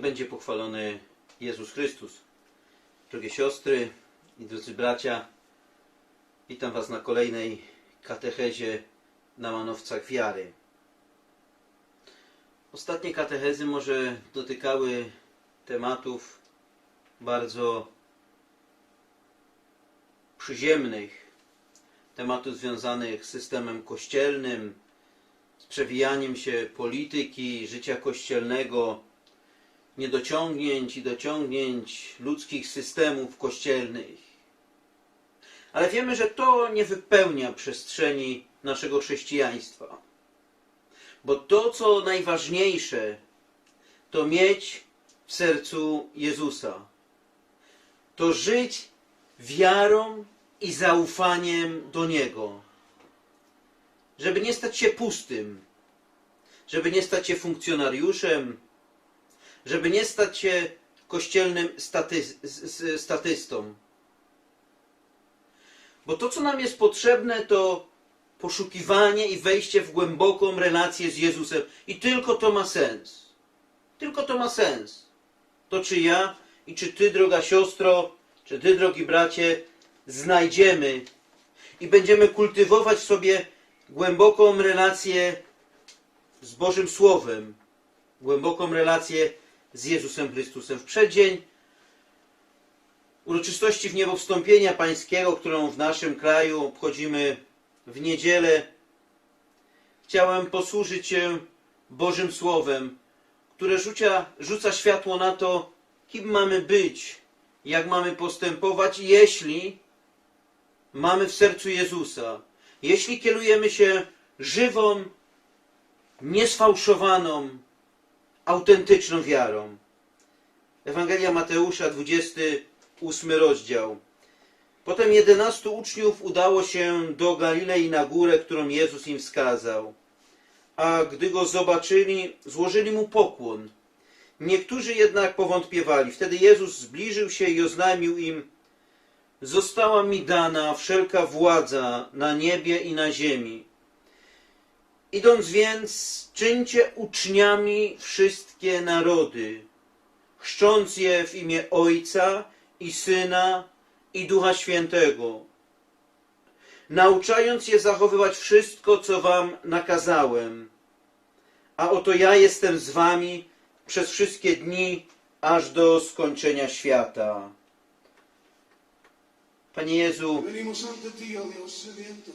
będzie pochwalony Jezus Chrystus. Drogie siostry i drodzy bracia, witam Was na kolejnej katechezie na manowcach wiary. Ostatnie katechezy może dotykały tematów bardzo przyziemnych, tematów związanych z systemem kościelnym, z przewijaniem się polityki, życia kościelnego, niedociągnięć i dociągnięć ludzkich systemów kościelnych. Ale wiemy, że to nie wypełnia przestrzeni naszego chrześcijaństwa. Bo to, co najważniejsze, to mieć w sercu Jezusa. To żyć wiarą i zaufaniem do Niego. Żeby nie stać się pustym, żeby nie stać się funkcjonariuszem, żeby nie stać się kościelnym staty, statystą. Bo to, co nam jest potrzebne, to poszukiwanie i wejście w głęboką relację z Jezusem. I tylko to ma sens. Tylko to ma sens. To czy ja i czy ty, droga siostro, czy ty, drogi bracie, znajdziemy i będziemy kultywować w sobie głęboką relację z Bożym Słowem, głęboką relację z Jezusem Chrystusem. W przeddzień uroczystości w niebo wstąpienia pańskiego, którą w naszym kraju obchodzimy w niedzielę, chciałem posłużyć się Bożym Słowem, które rzucia, rzuca światło na to, kim mamy być, jak mamy postępować, jeśli mamy w sercu Jezusa, jeśli kierujemy się żywą, niesfałszowaną, autentyczną wiarą. Ewangelia Mateusza, 28 rozdział. Potem jedenastu uczniów udało się do Galilei na górę, którą Jezus im wskazał. A gdy go zobaczyli, złożyli mu pokłon. Niektórzy jednak powątpiewali. Wtedy Jezus zbliżył się i oznajmił im: Została mi dana wszelka władza na niebie i na ziemi. Idąc więc, czyńcie uczniami wszystkie narody, chrzcząc je w imię Ojca i Syna i Ducha Świętego, nauczając je zachowywać wszystko, co wam nakazałem. A oto ja jestem z wami przez wszystkie dni, aż do skończenia świata. Panie Jezu,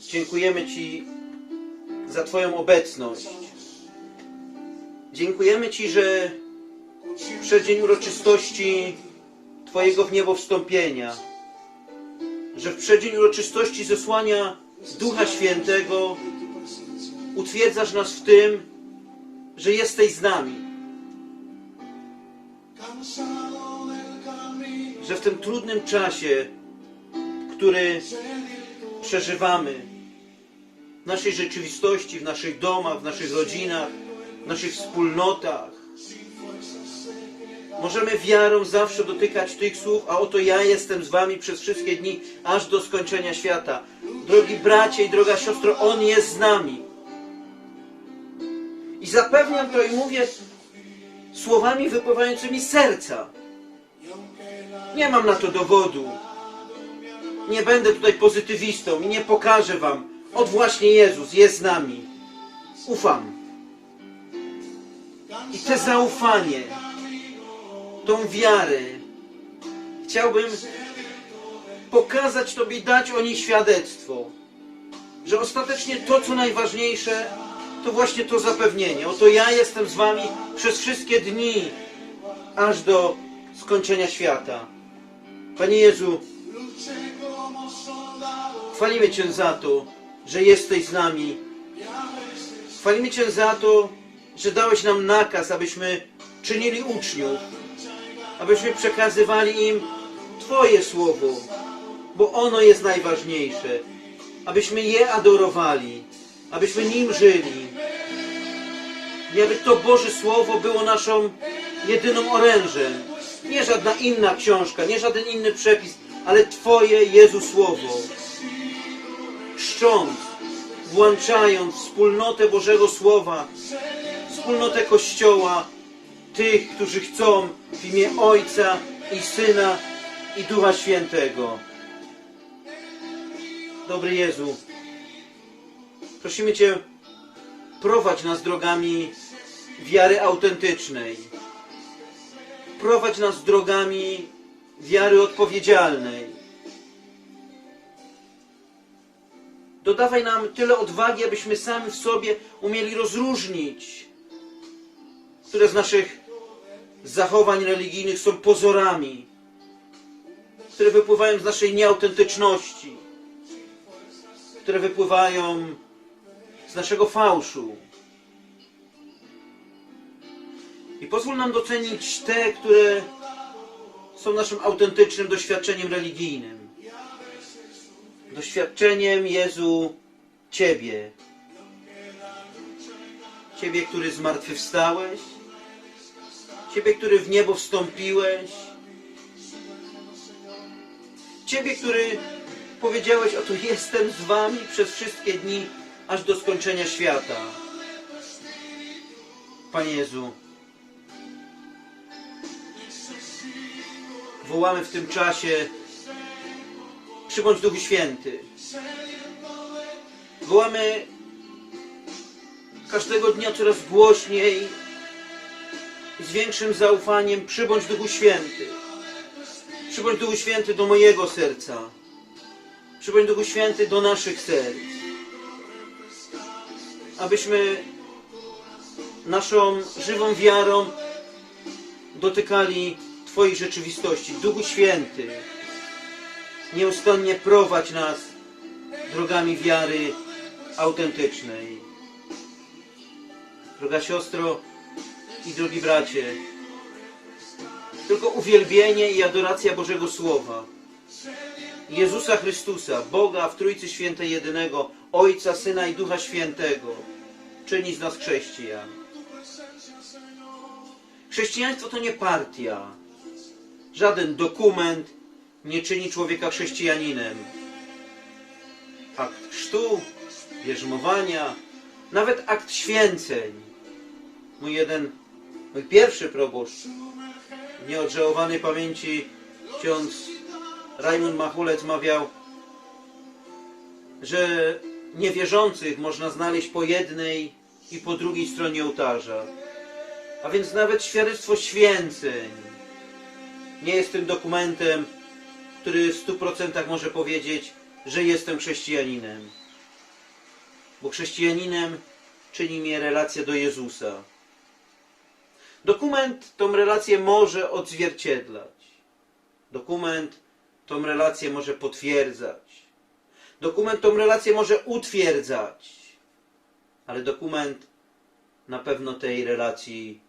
dziękujemy Ci za Twoją obecność. Dziękujemy Ci, że w przeddzień uroczystości Twojego w niebo wstąpienia, że w przeddzień uroczystości zesłania Ducha Świętego utwierdzasz nas w tym, że jesteś z nami, że w tym trudnym czasie, który przeżywamy w naszej rzeczywistości, w naszych domach, w naszych rodzinach, w naszych wspólnotach, możemy wiarą zawsze dotykać tych słów, a oto ja jestem z wami przez wszystkie dni, aż do skończenia świata. Drogi bracie i droga siostro, On jest z nami. I zapewniam to i mówię słowami wypływającymi z serca. Nie mam na to dowodu. Nie będę tutaj pozytywistą i nie pokażę wam. Od właśnie Jezus jest z nami. Ufam. I te zaufanie, tą wiarę chciałbym pokazać Tobie, dać o niej świadectwo. Że ostatecznie to, co najważniejsze, to właśnie to zapewnienie. Oto ja jestem z Wami przez wszystkie dni, aż do skończenia świata. Panie Jezu, chwalimy Cię za to, że jesteś z nami. Chwalimy Cię za to, że dałeś nam nakaz, abyśmy czynili uczniów, abyśmy przekazywali im Twoje słowo, bo ono jest najważniejsze. Abyśmy je adorowali, abyśmy nim żyli. I aby to Boże Słowo było naszą jedyną orężem. Nie żadna inna książka, nie żaden inny przepis, ale Twoje Jezu Słowo. Czcząc, włączając wspólnotę Bożego Słowa, wspólnotę Kościoła tych, którzy chcą w imię Ojca i Syna i Ducha Świętego. Dobry Jezu, prosimy Cię, prowadź nas drogami wiary autentycznej. Prowadź nas drogami wiary odpowiedzialnej. Dodawaj nam tyle odwagi, abyśmy sami w sobie umieli rozróżnić, które z naszych zachowań religijnych są pozorami, które wypływają z naszej nieautentyczności, które wypływają z naszego fałszu. I pozwól nam docenić te, które są naszym autentycznym doświadczeniem religijnym. Doświadczeniem Jezu Ciebie. Ciebie, który zmartwychwstałeś. Ciebie, który w niebo wstąpiłeś. Ciebie, który powiedziałeś, oto jestem z wami przez wszystkie dni, aż do skończenia świata. Panie Jezu, wołamy w tym czasie przybądź Duchu Święty. Wołamy każdego dnia coraz głośniej z większym zaufaniem przybądź Duchu Święty. Przybądź Duchu Święty do mojego serca. Przybądź Duchu Święty do naszych serc. Abyśmy naszą żywą wiarą dotykali Twojej rzeczywistości. Duchu Święty, nieustannie prowadź nas drogami wiary autentycznej. Droga siostro i drogi bracie, tylko uwielbienie i adoracja Bożego Słowa, Jezusa Chrystusa, Boga w Trójcy Świętej Jedynego, Ojca, Syna i Ducha Świętego, czyni z nas chrześcijan. Chrześcijaństwo to nie partia, żaden dokument nie czyni człowieka chrześcijaninem. Akt chrztu, bierzmowania, nawet akt święceń. Mój jeden, mój pierwszy proboszcz, nieodżałowanej pamięci ksiądz Rajmund Machulec mawiał, że niewierzących można znaleźć po jednej i po drugiej stronie ołtarza. A więc nawet świadectwo święceń nie jest tym dokumentem, który w stu procentach może powiedzieć, że jestem chrześcijaninem. Bo chrześcijaninem czyni mnie relacja do Jezusa. Dokument tą relację może odzwierciedlać. Dokument tą relację może potwierdzać. Dokument tą relację może utwierdzać. Ale dokument na pewno tej relacji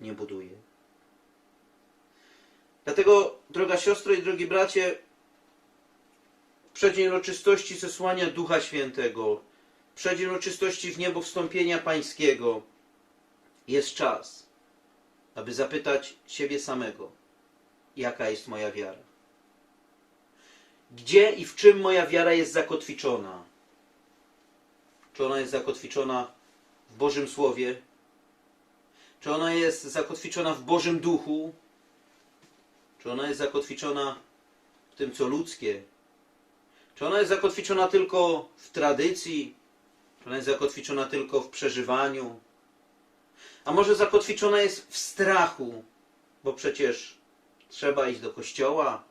nie buduje. Dlatego, droga siostro i drogi bracie, przeddzień uroczystości zesłania Ducha Świętego, przeddzień uroczystości w niebo wstąpienia Pańskiego, jest czas, aby zapytać siebie samego, jaka jest moja wiara. Gdzie i w czym moja wiara jest zakotwiczona? Czy ona jest zakotwiczona w Bożym Słowie? Czy ona jest zakotwiczona w Bożym Duchu? Czy ona jest zakotwiczona w tym, co ludzkie? Czy ona jest zakotwiczona tylko w tradycji? Czy ona jest zakotwiczona tylko w przeżywaniu? A może zakotwiczona jest w strachu? Bo przecież trzeba iść do kościoła,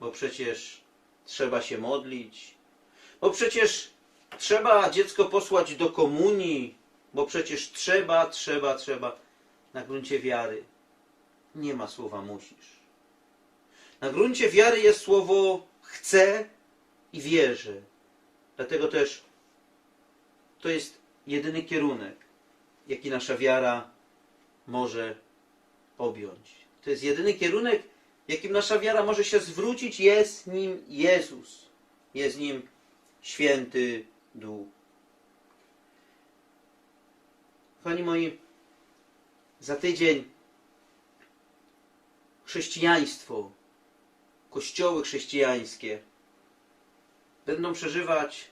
bo przecież trzeba się modlić, bo przecież trzeba dziecko posłać do komunii, bo przecież trzeba, trzeba, trzeba. Na gruncie wiary nie ma słowa musisz. Na gruncie wiary jest słowo chcę i wierzę. Dlatego też to jest jedyny kierunek, jaki nasza wiara może objąć. To jest jedyny kierunek, jakim nasza wiara może się zwrócić. Jest nim Jezus. Jest nim święty Duch. Kochani moi, za tydzień chrześcijaństwo, kościoły chrześcijańskie będą przeżywać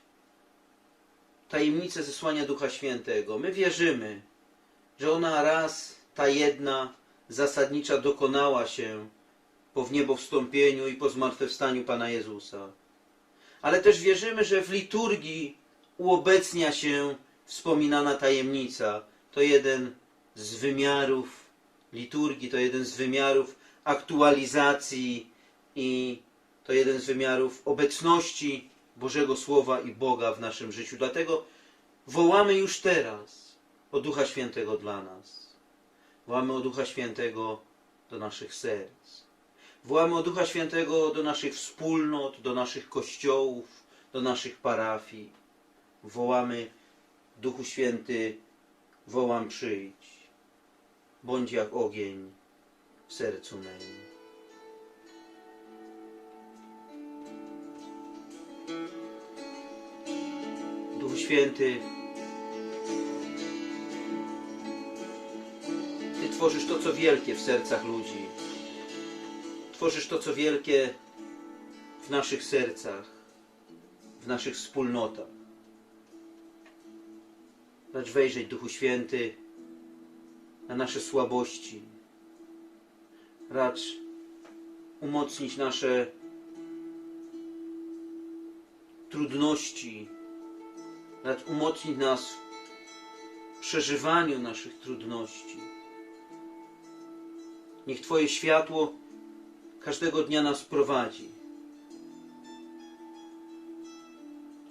tajemnicę zesłania Ducha Świętego. My wierzymy, że ona raz, ta jedna, zasadnicza dokonała się po wniebowstąpieniu i po zmartwychwstaniu Pana Jezusa. Ale też wierzymy, że w liturgii uobecnia się wspominana tajemnica. To jeden z wymiarów liturgii, to jeden z wymiarów aktualizacji i to jeden z wymiarów obecności Bożego Słowa i Boga w naszym życiu. Dlatego wołamy już teraz o Ducha Świętego dla nas. Wołamy o Ducha Świętego do naszych serc. Wołamy o Ducha Świętego do naszych wspólnot, do naszych kościołów, do naszych parafii. Wołamy Duchu Święty, wołam przyjdź. Bądź jak ogień w sercu mym. Święty, Ty tworzysz to, co wielkie w sercach ludzi. Tworzysz to, co wielkie w naszych sercach, w naszych wspólnotach. Racz wejrzeć, Duchu Święty, na nasze słabości. Racz umocnić nasze trudności. Racz umocnić nas w przeżywaniu naszych trudności. Niech Twoje światło każdego dnia nas prowadzi.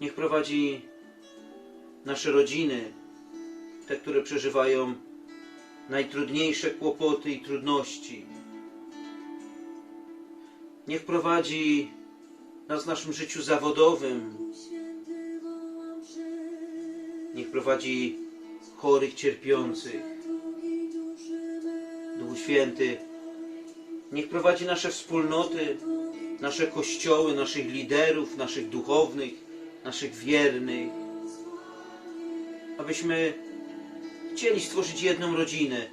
Niech prowadzi nasze rodziny, te, które przeżywają najtrudniejsze kłopoty i trudności. Niech prowadzi nas w naszym życiu zawodowym. Niech prowadzi chorych, cierpiących. Duchu Święty, niech prowadzi nasze wspólnoty, nasze kościoły, naszych liderów, naszych duchownych, naszych wiernych, abyśmy chcieli stworzyć jedną rodzinę,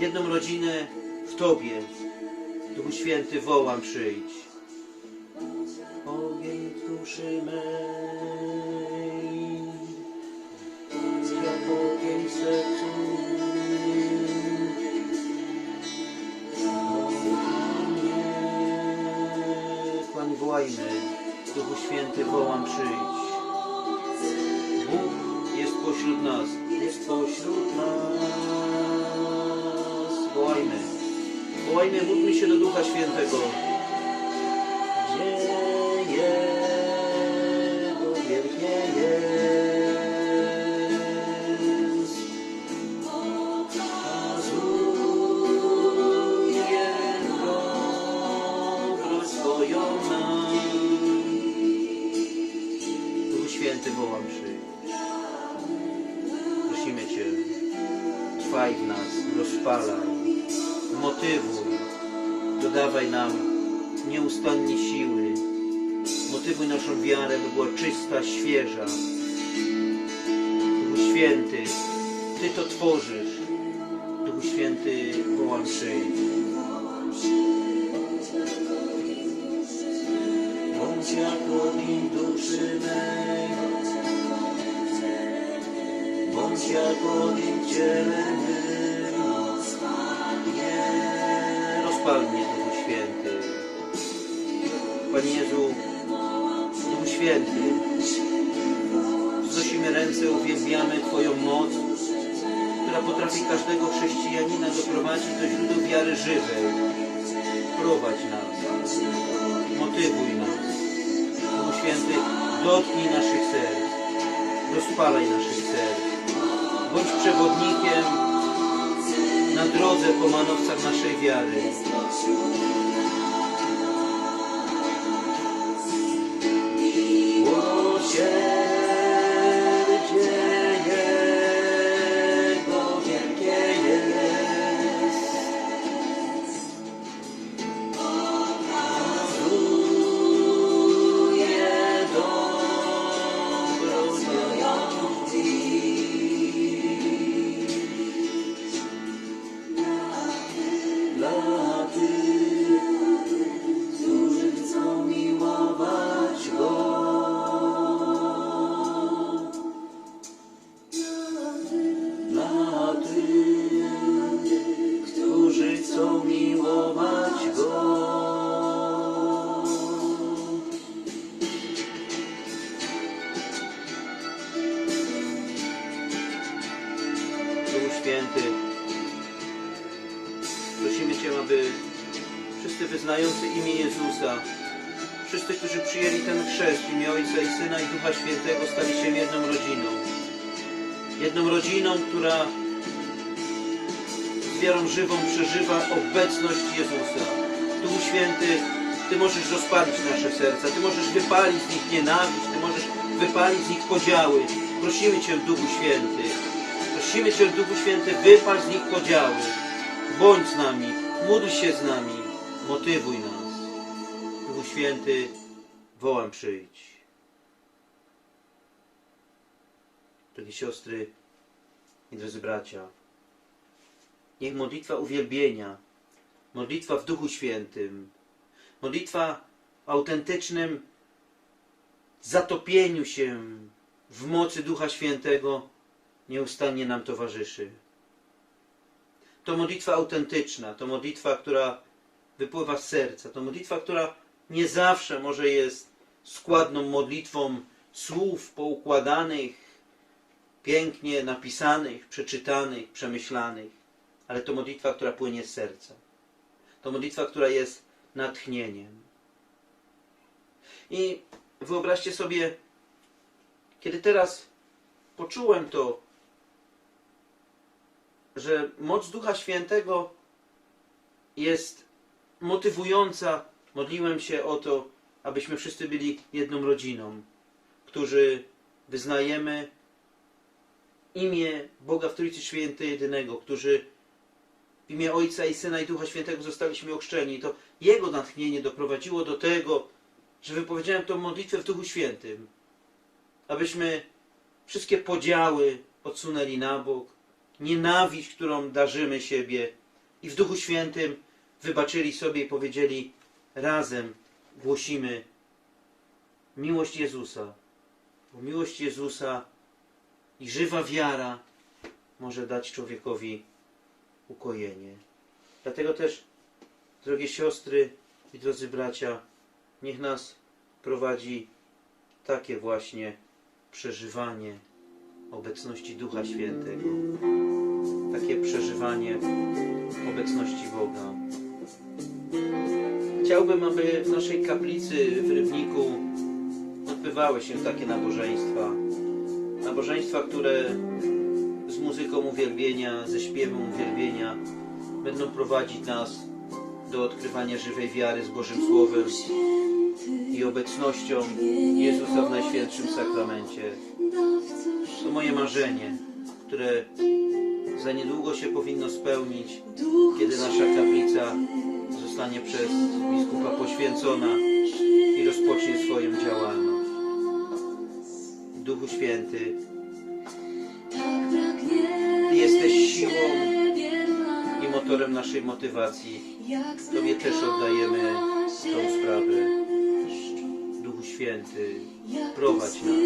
jedną rodzinę w Tobie. Duchu Święty, wołam, przyjdź. Ogień duszy mej, wołajmy, Duchu Święty wołam przyjdź. Bóg jest pośród nas, jest pośród nas. Wołajmy, wołajmy, módlmy się do Ducha Świętego. Nieustannie siły, motywuj naszą wiarę, by była czysta, świeża. Duchu Święty, Ty to tworzysz. Duchu Święty, wołam przyjdź. Bądź jak ogień duszy mej, bądź jak ogień ciele. Nie Święty, wznosimy ręce, uwielbiamy Twoją moc, która potrafi każdego chrześcijanina doprowadzić do źródeł wiary żywej. Prowadź nas, motywuj nas. Duchu Święty, dotknij naszych serc, rozpalaj naszych serc. Bądź przewodnikiem na drodze po manowcach naszej wiary. Święty. Prosimy Cię, aby wszyscy wyznający imię Jezusa, wszyscy, którzy przyjęli ten chrzest w imię Ojca i Syna i Ducha Świętego, stali się jedną rodziną. Jedną rodziną, która z wiarą żywą przeżywa obecność Jezusa. Duchu Święty, Ty możesz rozpalić nasze serca, Ty możesz wypalić z nich nienawiść, Ty możesz wypalić z nich podziały. Prosimy Cię, Duchu Święty, prosimy Cię, Duchu Święty, wypal z nich podziały. Bądź z nami, módl się z nami, motywuj nas. Duchu Święty, wołam przyjdź. Drogie siostry i drodzy bracia, niech modlitwa uwielbienia, modlitwa w Duchu Świętym, modlitwa w autentycznym zatopieniu się w mocy Ducha Świętego nieustannie nam towarzyszy. To modlitwa autentyczna, to modlitwa, która wypływa z serca, to modlitwa, która nie zawsze może jest składną modlitwą słów poukładanych, pięknie napisanych, przeczytanych, przemyślanych, ale to modlitwa, która płynie z serca. To modlitwa, która jest natchnieniem. I wyobraźcie sobie, kiedy teraz poczułem to, że moc Ducha Świętego jest motywująca, modliłem się o to, abyśmy wszyscy byli jedną rodziną, którzy wyznajemy imię Boga w Trójcy Świętej Jedynego, którzy w imię Ojca i Syna i Ducha Świętego zostaliśmy ochrzczeni. I to Jego natchnienie doprowadziło do tego, że wypowiedziałem tę modlitwę w Duchu Świętym, abyśmy wszystkie podziały odsunęli na bok, nienawiść, którą darzymy siebie. I w Duchu Świętym wybaczyli sobie i powiedzieli razem głosimy miłość Jezusa, bo miłość Jezusa i żywa wiara może dać człowiekowi ukojenie. Dlatego też, drogie siostry i drodzy bracia, niech nas prowadzi takie właśnie przeżywanie obecności Ducha Świętego, takie przeżywanie obecności Boga. Chciałbym, aby w naszej kaplicy w Rybniku odbywały się takie nabożeństwa. Nabożeństwa, które z muzyką uwielbienia, ze śpiewem uwielbienia będą prowadzić nas do odkrywania żywej wiary z Bożym Słowem i obecnością Jezusa w Najświętszym Sakramencie. To moje marzenie, które za niedługo się powinno spełnić, kiedy nasza kaplica zostanie przez biskupa poświęcona i rozpocznie swoją działalność. Duchu Święty, Ty jesteś siłą i motorem naszej motywacji. Tobie też oddajemy tą sprawę. Duchu Święty, prowadź nas.